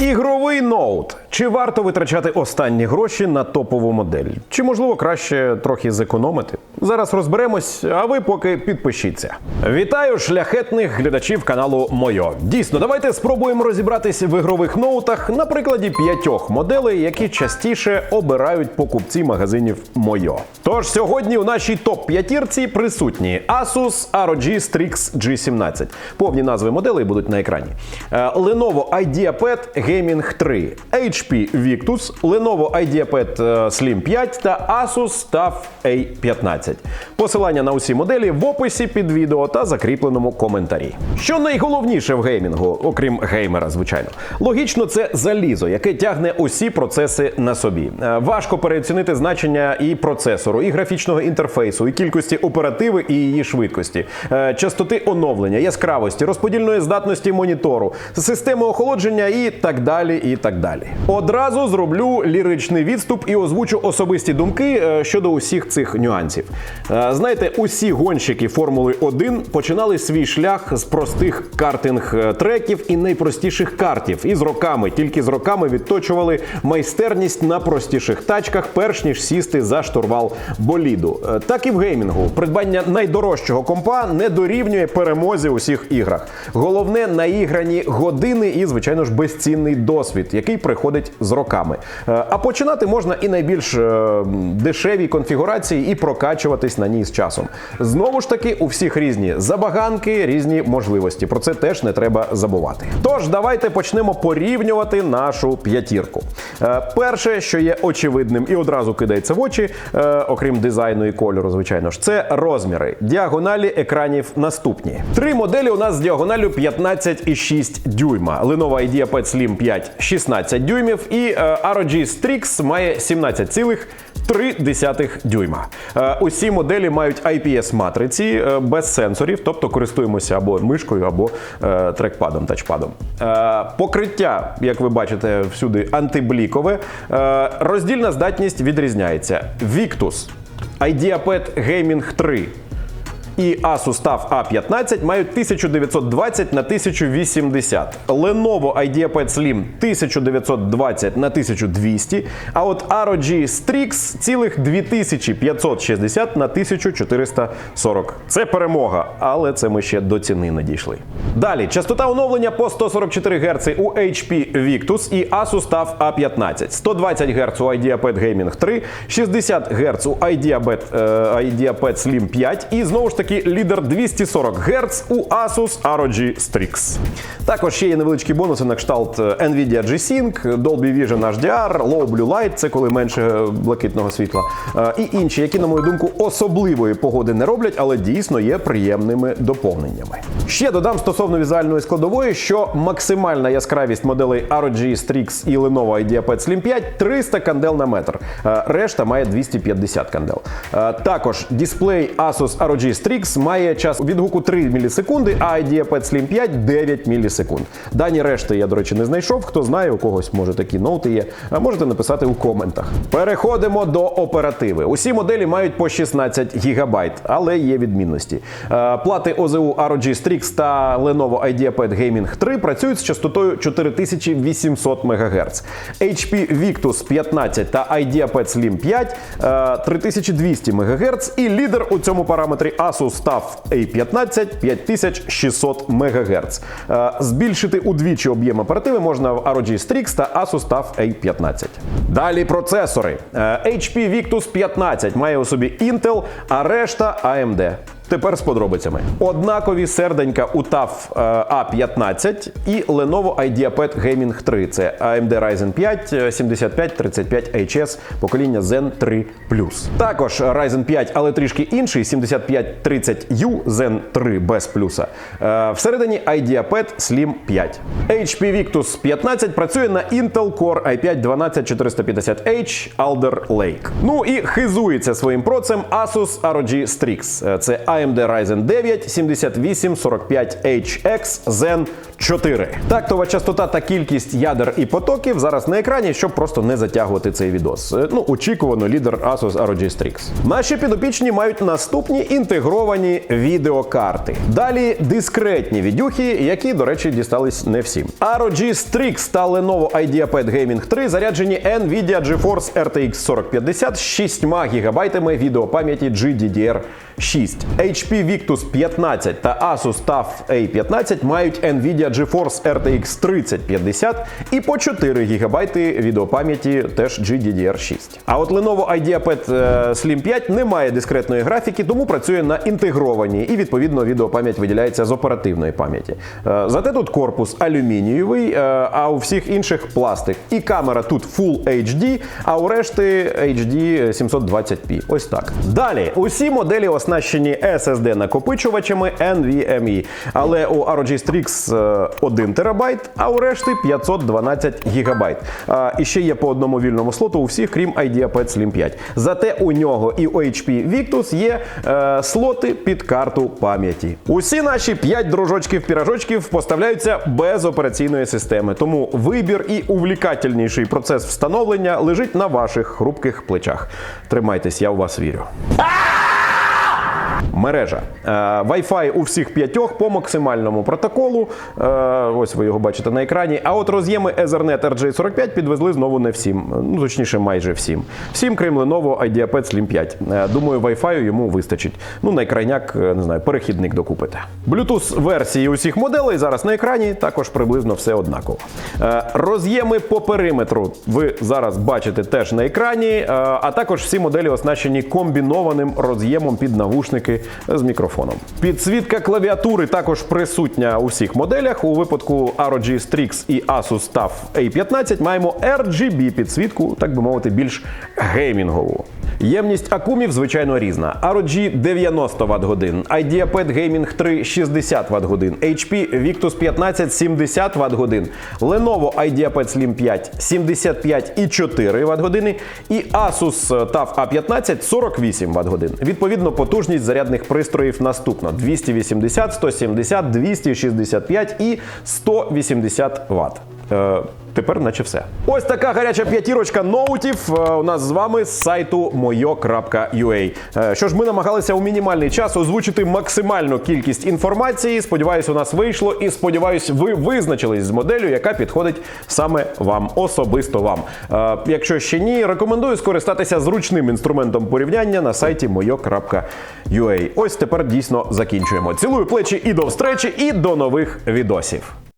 Ігровий ноут. Чи варто витрачати останні гроші на топову модель? Чи можливо краще трохи зекономити? Зараз розберемось, а ви поки підпишіться. Вітаю шляхетних глядачів каналу Мойо. Дійсно, давайте спробуємо розібратися в ігрових ноутах на прикладі п'ятьох моделей, які частіше обирають покупці магазинів Мойо. Тож сьогодні у нашій топ п'ятірці присутні Asus ROG Strix G17. Повні назви моделей будуть на екрані. Е, Lenovo IdeaPad Gaming 3, HP Victus, Lenovo IdeaPad е, Slim 5 та Asus TUF A15. Посилання на усі моделі в описі під відео та закріпленому коментарі. Що найголовніше в геймінгу, окрім геймера, звичайно, логічно, це залізо, яке тягне усі процеси на собі. Е, Важко переоцінити значення і процесору, і графічного інтерфейсу, і кількості оперативи і її швидкості, е, частоти оновлення, яскравості, розподільної здатності монітору, системи охолодження і так далі. І так далі. Одразу зроблю ліричний відступ і озвучу особисті думки е, щодо усіх цих нюансів. Е, Знаєте, усі гонщики Формули 1 починали свій шлях з простих картинг е, і найпростіших картів. І з роками, тільки з роками відточували майстерність на простіших тачках, перш ніж сісти за штурвал боліду. Е, Так і в геймінгу. Придбання найдорожчого компа не дорівнює перемозі у всіх іграх. Головне наіграні години і, звичайно ж, безцінний досвід, який приходить з роками. А починати можна і найбільш дешевій конфігурації і прокачуватись на ній з часом. Знову ж таки, у всіх різні забаганки, різні можливості. Про це теж не треба забувати. Тож давайте почнемо порівнювати нашу п'ятірку. Е, Перше, що є очевидним і одразу кидається в очі, е, окрім дизайну і кольору, звичайно ж, це розміри. Діагоналі екранів наступні. Три моделі у нас з діагоналю 15,6 дюйма. Lenovo IdeaPad Slim 5 16 дюймів і е, ROG Strix має 17,3 дюйма. Е, Усі моделі мають IPS матриці е, без сенсорів, тобто користуємося або мишкою, або е, трекпадом, тачпадом. Покриття, як ви бачите, всюди антиблікове. Роздільна здатність відрізняється. Victus, IdeaPad Gaming 3 і Asus TUF A15 мають 1920 на 1080. Lenovo IdeaPad Slim 1920 на 1200, а от ROG Strix цілих 2560 на 1440. Це перемога, але це ми ще до ціни не дійшли. Далі, частота оновлення по 144 Гц у HP Victus і Asus TUF A15, 120 Гц у IdeaPad Gaming 3, 60 Гц у IdeaPad, е, IdeaPad Slim 5 і знову ж таки лідер 240 Гц у Asus ROG Strix. Також ще є невеличкі бонуси на кшталт е, Nvidia G-Sync, Dolby Vision HDR, Low Blue Light, це коли менше е, блакитного світла, е, і інші, які, на мою думку, особливої погоди не роблять, але дійсно є приємними доповненнями. Ще додам стосовно візуальної складової, що максимальна яскравість моделей ROG Strix і Lenovo IdeaPad Slim 5 300 кандел на метр. Решта має 250 кандел. Також дисплей Asus ROG Strix має час відгуку 3 мілісекунди, а IdeaPad Slim 5 9 мілісекунд. Дані решти я, до речі, не знайшов. Хто знає, у когось може такі ноути є. А можете написати у коментах. Переходимо до оперативи. Усі моделі мають по 16 ГБ, але є відмінності. Е, Плати ОЗУ ROG Strix та Lenovo IdeaPad Gaming 3 працюють з частотою 4800 МГц. HP Victus 15 та IdeaPad Slim 5 е, 3200 МГц і лідер у цьому параметрі Asus TUF A15 5600 МГц. Збільшити удвічі об'єм оперативи можна в ROG Strix та Asus TUF A15. Далі процесори. Е, HP Victus 15 має у собі Intel, а решта AMD. Тепер з подробицями. Однакові серденька у TUF е, A15 і Lenovo IdeaPad Gaming 3. Це AMD Ryzen 5 е, 7535 HS покоління Zen 3 Також Ryzen 5, але трішки інший 7530U Zen 3 без плюса. Е, Всередині IdeaPad Slim 5. HP Victus 15 працює на Intel Core i5 12450H Alder Lake. Ну і хизується своїм процем Asus ROG Strix. Е, Це AMD Ryzen 9 7845HX Zen 4. Тактова частота та кількість ядер і потоків зараз на екрані, щоб просто не затягувати цей відос. Е, Ну, очікувано, лідер Asus ROG Strix. Наші підопічні мають наступні інтегровані відеокарти. Далі дискретні відюхи, які, до речі, дістались не всім. ROG Strix та Lenovo IdeaPad Gaming 3 заряджені Nvidia GeForce RTX 4050 з 6 ГБ відеопам'яті GDDR 6. HP Victus 15 та Asus TUF A15 мають Nvidia GeForce RTX 3050 і по 4 ГБ відеопам'яті теж GDDR6. А от Lenovo IdeaPad е, Slim 5 не має дискретної графіки, тому працює на інтегрованій і відповідно відеопам'ять виділяється з оперативної пам'яті. Е, Зате тут корпус алюмінієвий, е, а у всіх інших пластик. І камера тут Full HD, а у решти HD 720p. Ось так. Далі усі моделі оснащені SSD накопичувачами NVMe, але у ROG Strix е, 1 ТБ, а у решти 512 ГБ. І ще є по одному вільному слоту у всіх, крім IdeaPad Slim 5. Зате у нього і у HP Victus є е, слоти під карту пам'яті. Усі наші 5 дружочків-піражочків поставляються без операційної системи, тому вибір і увлікательніший процес встановлення лежить на ваших хрупких плечах. Тримайтесь, я в вас вірю. Мережа. Е, Wi-Fi у всіх п'ятьох по максимальному протоколу. Е, ось ви його бачите на екрані. А от роз'єми Ethernet RJ45 підвезли знову не всім. Ну, точніше, майже всім. Всім, крім Lenovo IdeaPad Slim 5. Е, думаю, Wi-Fi йому вистачить. Ну, найкрайняк, не знаю, перехідник докупите. Bluetooth версії усіх моделей зараз на екрані, також приблизно все однаково. Роз'єми по периметру ви зараз бачите теж на екрані, а також всі моделі оснащені комбінованим роз'ємом під навушники з мікрофоном. Підсвітка клавіатури також присутня у всіх моделях. У випадку ROG Strix і Asus TUF A15 маємо RGB підсвітку, так би мовити, більш геймінгову. Ємність акумів, звичайно, різна. ROG 90 Вт годин, IdeaPad Gaming 3 60 Вт годин, HP Victus 15 70 Вт годин, Lenovo IdeaPad Slim 5 75,4 Вт години і Asus TUF A15 48 Вт годин. Відповідно, потужність зарядних пристроїв наступна: 280, 170, 265 і 180 Вт. Тепер наче все. Ось така гаряча п'ятірочка ноутів е, у нас з вами з сайту moyo.ua. Е, Що ж, ми намагалися у мінімальний час озвучити максимальну кількість інформації. Сподіваюсь, у нас вийшло, і сподіваюсь, ви визначились з моделлю, яка підходить саме вам, особисто вам. Е, Якщо ще ні, рекомендую скористатися зручним інструментом порівняння на сайті moyo.ua. Ось тепер дійсно закінчуємо. Цілую плечі і до встречі, і до нових відосів.